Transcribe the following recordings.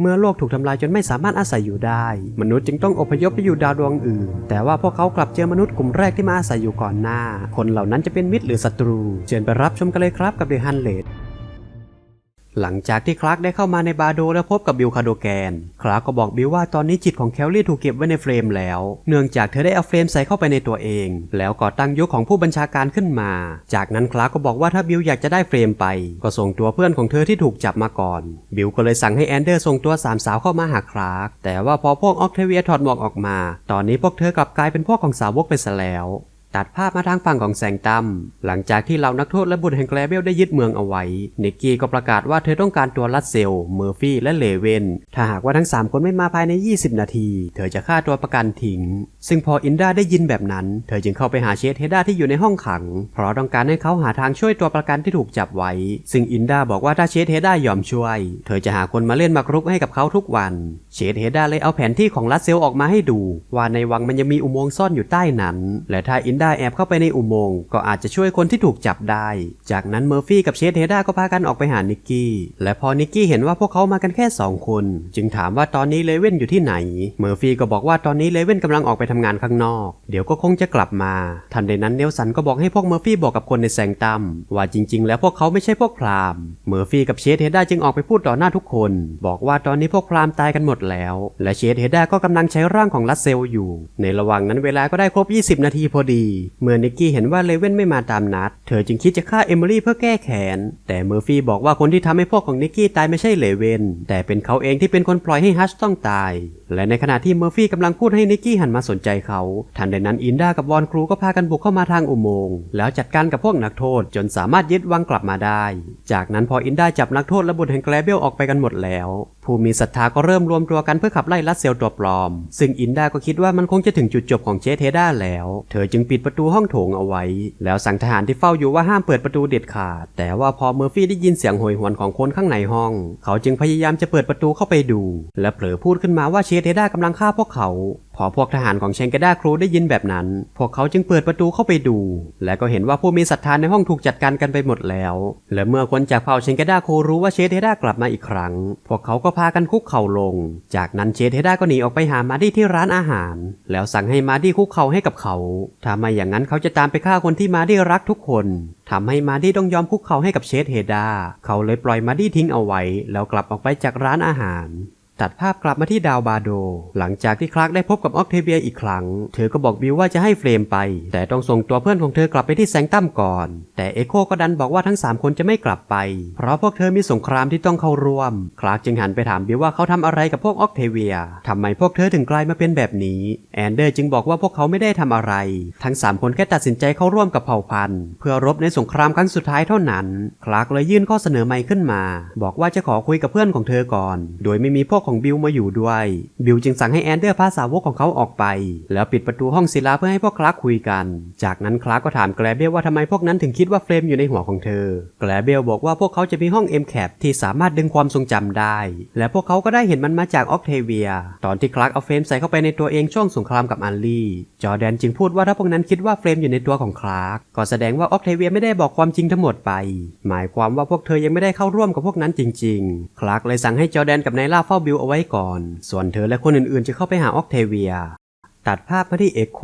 เมื่อโลกถูกทำลายจนไม่สามารถอาศัยอยู่ได้ มนุษย์จึงต้องอพยพไปอยู่ดาวดวงอื่น แต่ว่าพวกเขากลับเจอมนุษย์กลุ่มแรกที่มาอาศัยอยู่ก่อนหน้า คนเหล่านั้นจะเป็นมิตรหรือศัตรู เชิญไปรับชมกันเลยครับกับเดอะฮันเลด หลังจากที่คลาร์กได้เข้ามาในบาโดและพบกับบิลคาโดแกน คลาร์กก็บอกบิลว่าตอนนี้จิตของแคลรี่ถูกเก็บไว้ในเฟรมแล้ว เนื่องจากเธอได้เอาเฟรมใส่เข้าไปในตัวเอง แล้วก่อตั้งยุคของผู้บัญชาการขึ้นมา จากนั้นคลาร์กก็บอกว่าถ้าบิลอยากจะได้เฟรมไป ก็ส่งตัวเพื่อนของเธอที่ถูกจับมาก่อน บิลก็เลยสั่งให้แอนเดอร์ส่งตัวสามสาวเข้ามาหาคลาร์กแต่ว่าพอพวกออกเทเวียถอดหมวกออกมา ตอนนี้พวกเธอกลับกลายเป็นพวกของสาวกไปซะแล้ว ตัดภาพมาทางฝั่งของแสงตั้มหลังจากที่เหล่านักโทษและบุตรแห่งแกลเบลได้ยึดเมืองเอาไว้ นิกกี้ก็ประกาศว่าเธอต้องการตัวลัดเซล เมอร์ฟี่และเลเวนถ้าหากว่าทั้ง 3 คนไม่มาภายใน 20 นาที เธอจะฆ่าตัวประกันทิ้ง ซึ่งพออินดาได้ยินแบบนั้น เธอจึงเข้าไปหาเชสเฮด้าที่อยู่ในห้องขัง เพราะต้องการให้เขาหาทางช่วยตัวประกันที่ถูกจับไว้ ซึ่งอินดาบอกว่าถ้าเชสเฮด้ายอมช่วย เธอจะหาคนมาเล่นมากรุกให้กับเขาทุกวัน เชสเฮด้าเลยเอาแผนที่ของลัดเซลออกมาให้ดู ว่าในวังมันยังมีอุโมงค์ซ่อนอยู่ใต้นั้น และถ้าอินดาแอบเข้าไปในอุโมงค์ก็อาจจะช่วยคนที่ถูกจับได้ จากนั้นเมอร์ฟี่กับเชสเฮดาก็พากันออกไปหานิกกี้ และพอนิกกี้เห็นว่าพวกเขามากันแค่สองคน จึงถามว่าตอนนี้เลเว่นอยู่ที่ไหน เมอร์ฟี่ก็บอกว่าตอนนี้เลเว่นกำลังออกไปทำงานข้างนอก เดี๋ยวก็คงจะกลับมา ทันใดนั้นเนลสันก็บอกให้พวกเมอร์ฟี่บอกกับคนในแซงตัมว่าจริง ๆ แล้วพวกเขาไม่ใช่พวกพรามเมอร์ฟี่กับเชสเฮดาจึงออกไปพูดต่อหน้าทุกคน บอกว่าตอนนี้พวกพรามตายกันหมดแล้ว และเชสเฮดาก็กำลังใช้ร่างของลัสเซลอยู่ ในระหว่างนั้นเวลาก็ได้ครบ 20 นาทีพอดีเมื่อนิกกี้เห็นว่าเลเว่นไม่มาตามนัด เธอจึงคิดจะฆ่าเอมิลี่เพื่อแก้แค้น แต่เมอร์ฟี่บอกว่าคนที่ทำให้พวกของนิกกี้ตายไม่ใช่เลเว่นแต่เป็นเขาเองที่เป็นคนปล่อยให้ฮัชต้องตายและในขณะที่เมอร์ฟี่กำลังพูดให้นิกกี้หันมาสนใจเขา ทันใดนั้นอินดากับวอนครูก็พากันบุกเข้ามาทางอุโมงค์แล้วจัดการกับพวกนักโทษจนสามารถยึดวังกลับมาได้ จากนั้นพออินดาจับนักโทษและบุตรแห่งแกลเบลออกไปกันหมดแล้ว ผู้มีศรัทธาก็เริ่มรวมตัวกันเพื่อขับไล่ลัสเซลตัวปลอม ซึ่งอินดาก็คิดว่ามันคงจะถึงจุดจบของเจสเทด้าแล้ว เธอจึงปิดประตูห้องโถงเอาไว้ แล้วสั่งทหารที่เฝ้าอยู่ว่าห้ามเปิดประตูเด็ดขาด แต่ว่าพอเมอร์ฟี่ได้ยินเสียงโหยหวนของคนข้างในห้อง เขาจึงพยายามจะเปิดประตูเข้าไปดู และเผลอพูดขึ้นมาว่าเชสเทด้ากำลังฆ่าพวกเขา พอพวกทหารของเชงเกด้าครูได้ยินแบบนั้น พวกเขาจึงเปิดประตูเข้าไปดู และก็เห็นว่าผู้มีศรัทธาในห้องถูกจัดการกันไปหมดแล้ว และเมื่อคนจากเผ่าเชงเกด้าครูรู้ว่าเชเทด้ากลับมาอีกครั้ง พวกเขาก็พากันคุกเข่าลง จากนั้นเชเทด้าก็หนีออกไปหามาดี้ที่ร้านอาหาร แล้วสั่งให้มาดี้คุกเข่าให้กับเขาถ้าไม่อย่างนั้นเขาจะตามไปฆ่าคนที่มาดี้รักทุกคนทำให้มาดี้ต้องยอมคุกเข่าให้กับเชสเฮดา เขาเลยปล่อยมาดี้ทิ้งเอาไว้ แล้วกลับออกไปจากร้านอาหาร ตัดภาพกลับมาที่ดาวบาโด หลังจากที่คลาร์กได้พบกับออกเทเวียอีกครั้ง เธอก็บอกบิวว่าจะให้เฟรมไป แต่ต้องส่งตัวเพื่อนของเธอกลับไปที่แซงตัมก่อน แต่เอโคก็ดันบอกว่าทั้ง 3 คนจะไม่กลับไป เพราะพวกเธอมีสงครามที่ต้องเข้าร่วม คลาร์กจึงหันไปถามบิวว่าเขาทำอะไรกับพวกออกเทเวียทำไมพวกเธอถึงกลายมาเป็นแบบนี้ แอนเดอร์จึงบอกว่าพวกเขาไม่ได้ทำอะไร ทั้ง 3 คนแค่ตัดสินใจเข้าร่วมกับเผ่าพันธุ์ เพื่อรบในสงครามครั้งสุดท้ายเท่านั้น คลาร์กเลยยื่นข้อเสนอใหม่ขึ้นมา บอกว่าจะขอคุยกับเพื่อนของเธอก่อน โดยไม่มีพวกของบิวมาอยู่ด้วย บิลจึงสั่งให้แอนเดอร์พาสาวกของเขาออกไป แล้วปิดประตูห้องศิลาเพื่อให้พวกคลาร์กคุยกัน จากนั้นคลาร์กก็ถามแกลเบลว่าทำไมพวกนั้นถึงคิดว่าเฟรมอยู่ในหัวของเธอ แกลเบลบอกว่าพวกเขาจะมีห้องเอ็มแคปที่สามารถดึงความทรงจำได้ และพวกเขาก็ได้เห็นมันมาจากออกเทเวีย ตอนที่คลาร์กเอาเฟรมใส่เข้าไปในตัวเองช่วงสงครามกับอันลี่ จอแดนจึงพูดว่าถ้าพวกนั้นคิดว่าเฟรมอยู่ในตัวของคลาร์กก็แสดงว่าออกเทเวียไม่ได้บอกความจริงทั้งหมดไป หมายความว่าพวกเธอยังไม่ได้เข้าร่วมกับพวกนั้นจริง ๆ คลาร์กเลยสั่งให้จอแดนกับไนล่าเฝ้าบิลเอาไว้ก่อน ส่วนเธอและคนอื่นๆ จะเข้าไปหาออกเทเวีย ตัดภาพมาที่เอ็กโค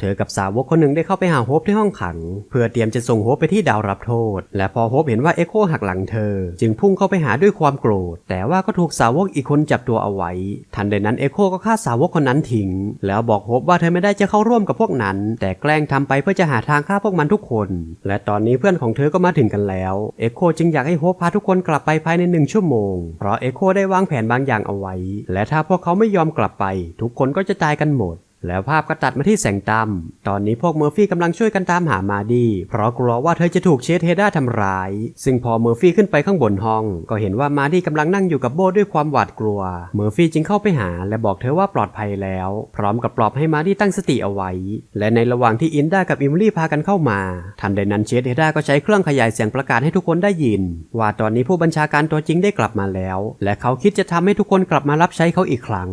เธอกับสาวกคนหนึ่งได้เข้าไปหาโฮปที่ห้องขัง เพื่อเตรียมจะส่งโฮปไปที่ดาวรับโทษ และพอโฮปเห็นว่าเอ็กโคหักหลังเธอ จึงพุ่งเข้าไปหาด้วยความโกรธ แต่ว่าก็ถูกสาวกอีกคนจับตัวเอาไว้ ทันใดนั้นเอ็กโคก็ฆ่าสาวกคนนั้นทิ้ง แล้วบอกโฮปว่าเธอไม่ได้จะเข้าร่วมกับพวกนั้น แต่แกล้งทำไปเพื่อจะหาทางฆ่าพวกมันทุกคน และตอนนี้เพื่อนของเธอก็มาถึงกันแล้วเอ็กโคจึงอยากให้โฮปพาทุกคนกลับไปภายในหนึ่งชั่วโมง เพราะเอ็กโคได้วางแผนบางอย่างเอาไว้ และถ้าพวกเขาไม่ยอมกลับไป ทุกคนก็จะตายกันหมด แล้วภาพก็ตัดมาที่แสงตั้มตอนนี้พวกเมอร์ฟี่กำลังช่วยกันตามหามาดี เพราะกลัวว่าเธอจะถูกเชสเฮด้าทำร้าย ซึ่งพอเมอร์ฟี่ขึ้นไปข้างบนห้อง ก็เห็นว่ามาดีกำลังนั่งอยู่กับโบด้วยความหวาดกลัว เมอร์ฟี่จึงเข้าไปหา และบอกเธอว่าปลอดภัยแล้ว พร้อมกับปลอบให้มาดีตั้งสติเอาไว้ และในระหว่างที่อินด้ากับอิมลี่พากันเข้ามา ทันใดนั้นเชสเฮด้าก็ใช้เครื่องขยายเสียงประกาศให้ทุกคนได้ยิน ว่าตอนนี้ผู้บัญชาการตัวจริงได้กลับมาแล้ว และเขาคิดจะทำให้ทุกคนกลับมารับใช้เขาอีกครั้ง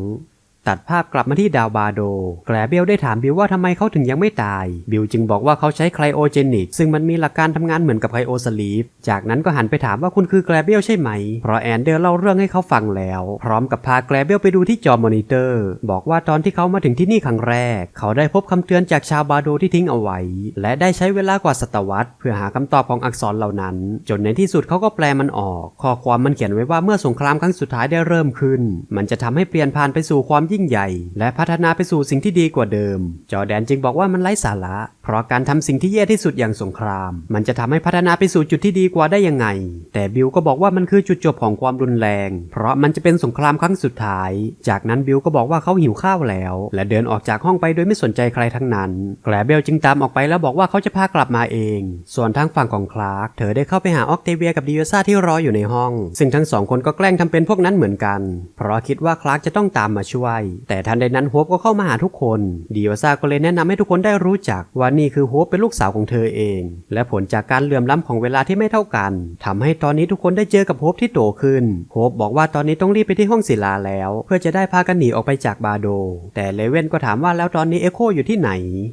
ตัดภาพกลับมาที่ดาวบาโด แกรเบลได้ถามบิวว่าทำไมเขาถึงยังไม่ตาย บิวจึงบอกว่าเขาใช้ไคลโอเจนิก ซึ่งมันมีหลักการทำงานเหมือนกับไคลโอสลีปจากนั้นก็หันไปถามว่าคุณคือแกรเบลใช่ไหม เพราะแอนเดอร์เล่าเรื่องให้เขาฟังแล้ว พร้อมกับพาแกรเบลไปดูที่จอมอนิเตอร์ บอกว่าตอนที่เขามาถึงที่นี่ครั้งแรก เขาได้พบคำเตือนจากชาวบาโดที่ทิ้งเอาไว้ และได้ใช้เวลากว่าศตวรรษ เพื่อหาคำตอบของอักษรเหล่านั้น จนในที่สุดเขาก็แปลมันออก ข้อความมันเขียนไว้ว่าเมื่อสงครามครั้งสุดท้ายได้เริ่มขึ้น มันจะทำให้เปลี่ยนผ่านไปสู่ความยิ่งใหญ่ และพัฒนาไปสู่สิ่งที่ดีกว่าเดิม จอแดนจึงบอกว่ามันไร้สาระเพราะการทำสิ่งที่แย่ที่สุดอย่างสงคราม มันจะทำให้พัฒนาไปสู่จุดที่ดีกว่าได้ยังไง แต่บิลก็บอกว่ามันคือจุดจบของความรุนแรง เพราะมันจะเป็นสงครามครั้งสุดท้าย จากนั้นบิลก็บอกว่าเขาหิวข้าวแล้ว และเดินออกจากห้องไปโดยไม่สนใจใครทั้งนั้นแกลเบลจึงตามออกไปแล้วบอกว่าเขาจะพากลับมาเอง ส่วนทางฝั่งของคลาร์กเธอได้เข้าไปหาออกเทเวียกับดิโอซาที่รออยู่ในห้อง ซึ่งทั้งสองคนก็แกล้งทำเป็นพวกนั้นเหมือนกัน เพราะคิดว่าคลาร์กจะต้องตามมาช่วย แต่ทันใดนั้นโฮปก็เข้ามาหาทุกคนดิโอซาก็เลยแนะนำให้ทุกคนได้รู้จักว่านีนีคือโฮปเป็นลูกสาวของเธอเอง และผลจากการเหลื่อมล้ำของเวลาที่ไม่เท่ากันทำให้ตอนนี้ทุกคนได้เจอกับโฮปที่โตขึ้น โฮปบอกว่าตอนนี้ต้องรีบไปที่ห้องศิลาแล้ว เพื่อจะได้พากันหนีออกไปจากบาโด แต่เลเว่นก็ถามว่าแล้วตอนนี้เอโคอยู่ที่ไหน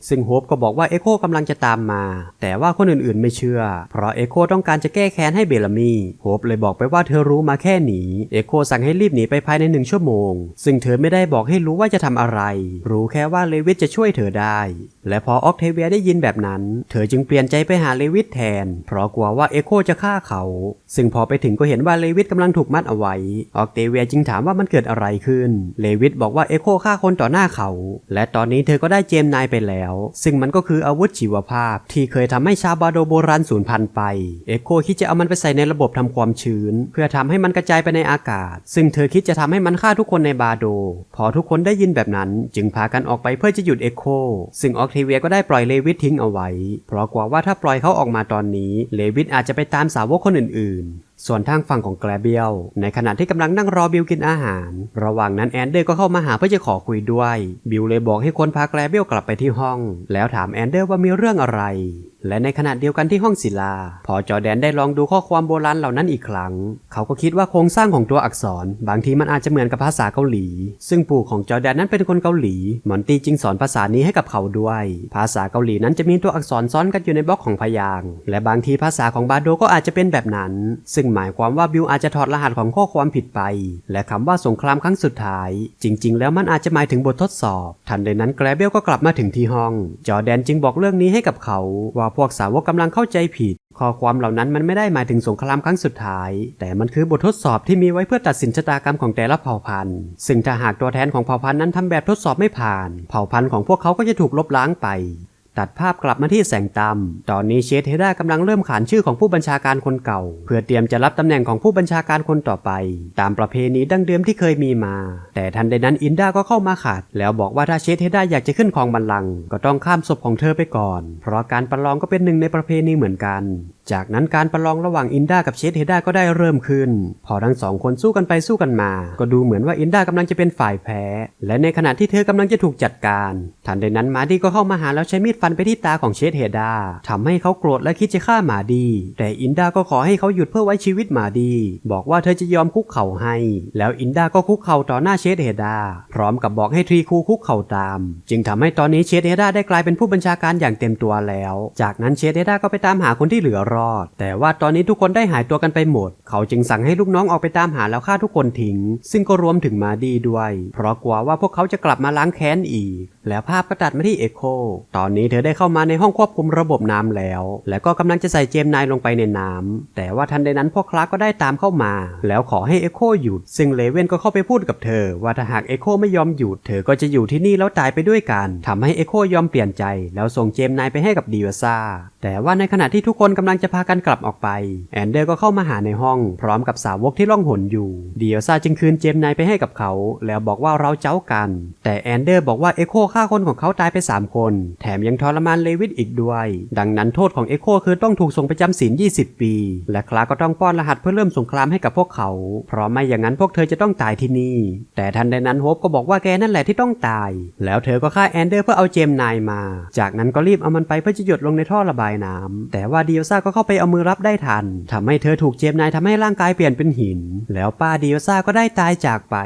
ซึ่งโฮปก็บอกว่าเอโคกำลังจะตามมา แต่ว่าคนอื่นๆไม่เชื่อ เพราะเอโคต้องการจะแก้แค้นให้เบลามีโฮปเลยบอกไปว่าเธอรู้มาแค่หนีเอโคสั่งให้รีบหนีไปภายในหนึ่งชั่วโมง ซึ่งเธอไม่ได้บอกให้รู้ว่าจะทำอะไร รู้แค่ว่าเลวิทจะช่วยเธอได้ และพอออกเทเวียได้ยินแบบนั้น เธอจึงเปลี่ยนใจไปหาเลวิทแทน เพราะกลัวว่าเอโคจะฆ่าเขา ซึ่งพอไปถึงก็เห็นว่าเลวิทกำลังถูกมัดเอาไว้ ออกเทเวียจึงถามว่ามันเกิดอะไรขึ้น เลวิทบอกว่าเอโคฆ่าคนต่อหน้าเขา และตอนนี้เธอก็ได้เจมนายไปแล้ว ซึ่งมันก็คืออาวุธชีวภาพ ที่เคยทำให้ชาวบาโดโบราณสูญพันธุ์ไป เอโคคิดจะเอามันไปใส่ในระบบทำความชื้น เพื่อทำให้มันกระจายไปในอากาศ ซึ่งเธอคิดจะทำให้มันฆ่าทุกคนในบาโด พอทุกคนได้ยินแบบนั้น จึงพากันออกไปเพื่อจะหยุดเอโคซึ่งออกเทเวียก็ได้ปล่อยเลวิททิ้งเอาไว้ เพราะกลัวว่าถ้าปล่อยเขาออกมาตอนนี้ เลวิทอาจจะไปตามสาวกคนอื่นๆ ส่วนทางฝั่งของแกลเบียลในขณะที่กำลังนั่งรอบิลกินอาหาร ระหว่างนั้นแอนเดอร์ก็เข้ามาหาเพื่อจะขอคุยด้วย บิลเลยบอกให้คนพาแกลเบียลกลับไปที่ห้อง แล้วถามแอนเดอร์ว่ามีเรื่องอะไร และในขณะเดียวกันที่ห้องศิลา พอจอแดนได้ลองดูข้อความโบราณเหล่านั้นอีกครั้ง เขาก็คิดว่าโครงสร้างของตัวอักษร บางทีมันอาจจะเหมือนกับภาษาเกาหลี ซึ่งปู่ของจอแดนนั้นเป็นคนเกาหลีมอนตี้จึงสอนภาษานี้ให้กับเขาด้วย ภาษาเกาหลีนั้นจะมีตัวอักษรซ้อนกันอยู่ในบล็อกของพยางและบางทีภาษาของบาโดก็อาจจะเป็นแบบนั้น ซึ่งหมายความว่าบิวอาจจะถอดรหัสของข้อความผิดไป และคำว่าสงครามครั้งสุดท้าย จริง ๆ แล้วมันอาจจะหมายถึงบททดสอบ ทันใดนั้นแกรเบลก็กลับมาถึงที่ห้อง จอแดนจึงบอกเรื่องนี้ให้กับเขา ว่าพวกสาวกกำลังเข้าใจผิด ข้อความเหล่านั้นมันไม่ได้หมายถึงสงครามครั้งสุดท้าย แต่มันคือบททดสอบที่มีไว้เพื่อตัดสินชะตากรรมของแต่ละเผ่าพันธุ์ ซึ่งถ้าหากตัวแทนของเผ่าพันธุ์นั้นทำแบบทดสอบไม่ผ่าน เผ่าพันธุ์ของพวกเขาก็จะถูกลบล้างไป ตัดภาพกลับมาที่แสงตำตอนนี้เชษเฮดากำลังเริ่มขานชื่อของผู้บัญชาการคนเก่า เพื่อเตรียมจะรับตำแหน่งของผู้บัญชาการคนต่อไป ตามประเพณีดั้งเดิมที่เคยมีมา แต่ทันใดนั้นอินดาก็เข้ามาขัด แล้วบอกว่าถ้าเชษเฮดาอยากจะขึ้นครองบัลลังก์ก็ต้องข้ามศพของเธอไปก่อน เพราะการประลองก็เป็นหนึ่งในประเพณีเหมือนกัน จากนั้นการประลองระหว่างอินดากับเชษเฮดาก็ได้เริ่มขึ้น พอทั้งสองคนสู้กันไปสู้กันมา ก็ดูเหมือนว่าอินดากำลังจะเป็นฝ่ายแพ้ และในขณะที่เธอกำลังจะถูกจัดการ ทันใดนั้นมาดีก็เข้ามาหาแล้วใช้มีดฟันไปที่ตาของเชษเฮดาทำให้เขาโกรธและคิดจะฆ่าหมาดี แต่อินดาก็ขอให้เขาหยุดเพื่อไว้ชีวิตหมาดี บอกว่าเธอจะยอมคุกเข่าให้ แล้วอินดาก็คุกเข่าต่อหน้าเชษเฮดา พร้อมกับบอกให้ทรีคูคุกเข่าตาม จึงทำให้ตอนนี้เชษเฮดาได้กลายเป็นผู้บัญชาการอย่างเต็มตัวแล้ว จากนั้นเชษเฮดาก็ไปตามหาคนที่เหลือรอด แต่ว่าตอนนี้ทุกคนได้หายตัวกันไปหมด เขาจึงสั่งให้ลูกน้องออกไปตามหาแล้วฆ่าทุกคนทิ้ง ซึ่งก็รวมถึงมาดีด้วย เพราะกลัวว่าพวกเขาจะกลับมาล้างแค้นอีก แล้วภาพก็ตัดมาที่เอโค ตอนนี้เธอได้เข้ามาในห้องควบคุมระบบน้ำแล้ว และก็กำลังจะใส่เจมนายลงไปในน้ำแต่ว่าทันใดนั้นพวกคลาร์กก็ได้ตามเข้ามา แล้วขอให้เอโคหยุด ซึ่งเลเว่นก็เข้าไปพูดกับเธอ ว่าถ้าหากเอโคไม่ยอมหยุด เธอก็จะอยู่ที่นี่แล้วตายไปด้วยกันทำให้เอโคยอมเปลี่ยนใจ แล้วส่งเจมนายไปให้กับดิวซ่า แต่ว่าในขณะที่ทุกคนกำลังจะพากันกลับออกไป แอนเดอร์ก็เข้ามาหาในห้อง พร้อมกับสาวกที่ล่องหนอยู่ดิวซ่าจึงคืนเจมนายไปให้กับเขา แล้วบอกว่าเราเจ้ากัน แต่แอนเดอร์บอกว่าเอโคฆ่าคนของเขาตายไป 3 คน แถมยังทรมานเลวิทอีกด้วย ดังนั้นโทษของเอโคคือต้องถูกส่งไปจำศีล 20 ปี และคลาก็ต้องป้อนรหัสเพื่อเริ่มสงครามให้กับพวกเขา เพราะไม่อย่างนั้นพวกเธอจะต้องตายที่นี่ แต่ทันใดนั้นโฮปก็บอกว่าแกนั่นแหละที่ต้องตาย แล้วเธอก็ฆ่าแอนเดอร์เพื่อเอาเจมนายมา จากนั้นก็รีบเอามันไปเพื่อจะหยดลงในท่อระบายน้ำแต่ว่าดิโอซ่าก็เข้าไปเอามือรับได้ทันทำให้เธอถูกเจมนายทำให้ร่างกายเปลี่ยนเป็นหิน แล้วป้าดิโอซ่าก็ได้ตายจากไป